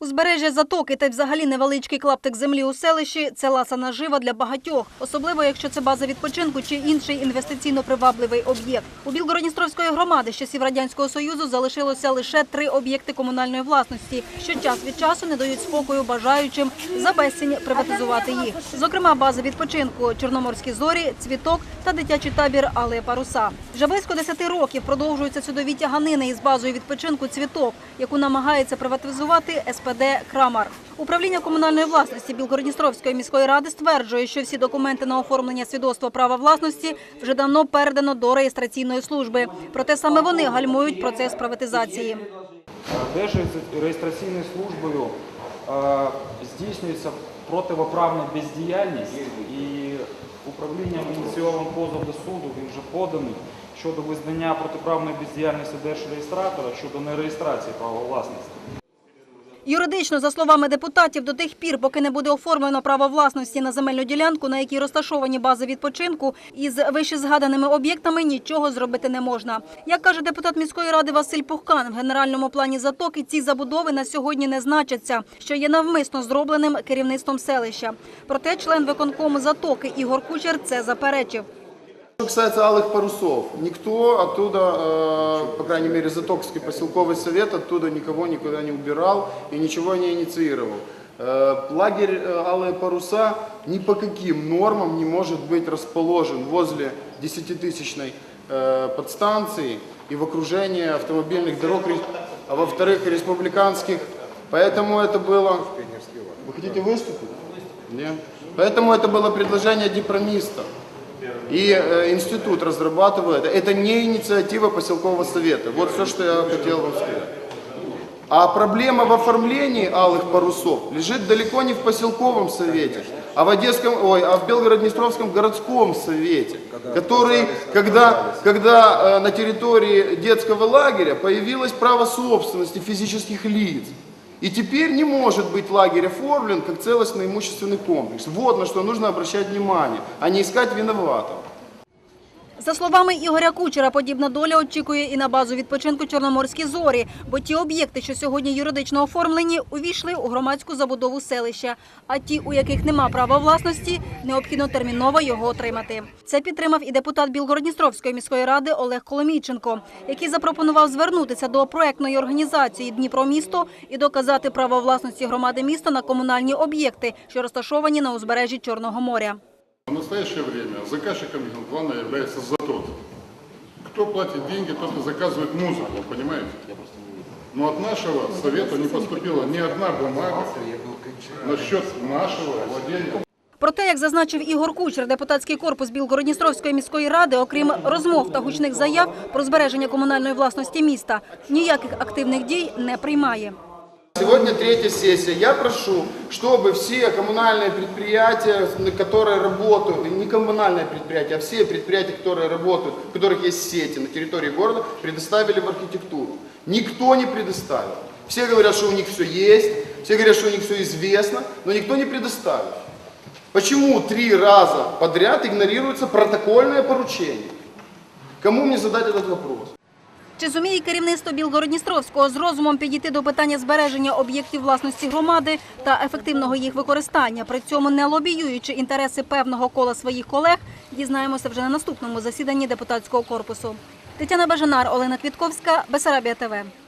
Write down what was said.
Узбережжя затоки та взагалі невеличкий клаптик землі у селищі – це ласа нажива для багатьох, особливо якщо це база відпочинку чи інший інвестиційно привабливий об'єкт. У Білгородністровської громади з часів Радянського Союзу залишилося лише три об'єкти комунальної власності, що час від часу не дають спокою бажаючим за безцінь приватизувати їх. Зокрема, база відпочинку Чорноморські зорі, цвіток та дитячий табір Алея Паруса. Вже близько 10 років продовжуються судові тяганини із базою відпочинку цвіток, яку намагається приватизувати СПД Крамар. Управління комунальної власності Білгородністровської міської ради стверджує, що всі документи на оформлення свідоцтва права власності вже давно передано до реєстраційної служби. Проте саме вони гальмують процес приватизації. Держреєстраційною службою е, здійснюється противоправна бездіяльність і управлінням ініційований позов до суду, він вже поданий щодо визнання протиправної бездіяльності держреєстратора щодо нереєстрації права власності. Юридично, за словами депутатів, до тих пір, поки не буде оформлено право власності на земельну ділянку, на якій розташовані бази відпочинку, із вищезгаданими об'єктами нічого зробити не можна. Як каже депутат міської ради Василь Пухкан, в генеральному плані затоки ці забудови на сьогодні не значаться, що є навмисно зробленим керівництвом селища. Проте член виконкому затоки Ігор Кучер це заперечив. Что касается алых парусов, никто оттуда, э, по крайней мере, Затокский поселковый совет оттуда никого никуда не убирал и ничего не инициировал. Э, Лагерь э, «Алые паруса» ни по каким нормам не может быть расположен возле 10-тысячной э, подстанции и в окружении автомобильных дорог, а во-вторых, республиканских. Поэтому это было... Вы хотите выступить? Нет. Поэтому это было предложение депромиста. И э, институт разрабатывает. Это не инициатива поселкового совета. Вот все, что я хотел вам сказать. А проблема в оформлении алых парусов лежит далеко не в поселковом совете, а в Одесском, ой, а в Белгород-Днестровском городском совете, который, когда, когда э, на территории детского лагеря появилось право собственности физических лиц. И теперь не может быть лагерь оформлен как целостный имущественный комплекс. Вот на что нужно обращать внимание, а не искать виноватого. За словами Ігоря Кучера, подібна доля очікує і на базу відпочинку Чорноморські зорі, бо ті об'єкти, що сьогодні юридично оформлені, увійшли у громадську забудову селища. А ті, у яких нема права власності, необхідно терміново його отримати. Це підтримав і депутат Білгородністровської міської ради Олег Коломійченко, який запропонував звернутися до проектної організації Дніпромісто і доказати право власності громади міста на комунальні об'єкти, що розташовані на узбережжі Чорного моря. В настоящее время заказчиком главное является ЗАТОТ. Кто платит деньги, тот и заказывает музыку, понимаете? Но от нашего совета не поступила ни одна бумага насчет нашего владения. Проте, як зазначив Ігор Кучер, депутатський корпус Білгородністровської міської ради, окрім розмов та гучних заяв про збереження комунальної власності міста, ніяких активних дій не приймає. Сегодня третья сессия. Я прошу, чтобы все коммунальные предприятия, которые работают, не коммунальные предприятия, а все предприятия, которые работают, у которых есть сети на территории города, предоставили в архитектуру. Никто не предоставил. Все говорят, что у них все есть, все говорят, что у них все известно, но никто не предоставил. Почему три раза подряд игнорируется протокольное поручение? Кому мне задать этот вопрос? Чи зуміє керівництво Білгородністровського з розумом підійти до питання збереження об'єктів власності громади та ефективного їх використання, при цьому не лобіюючи інтереси певного кола своїх колег, дізнаємося вже на наступному засіданні депутатського корпусу. Тетяна Бажанар, Олена Квітковська, Бесарабія ТВ.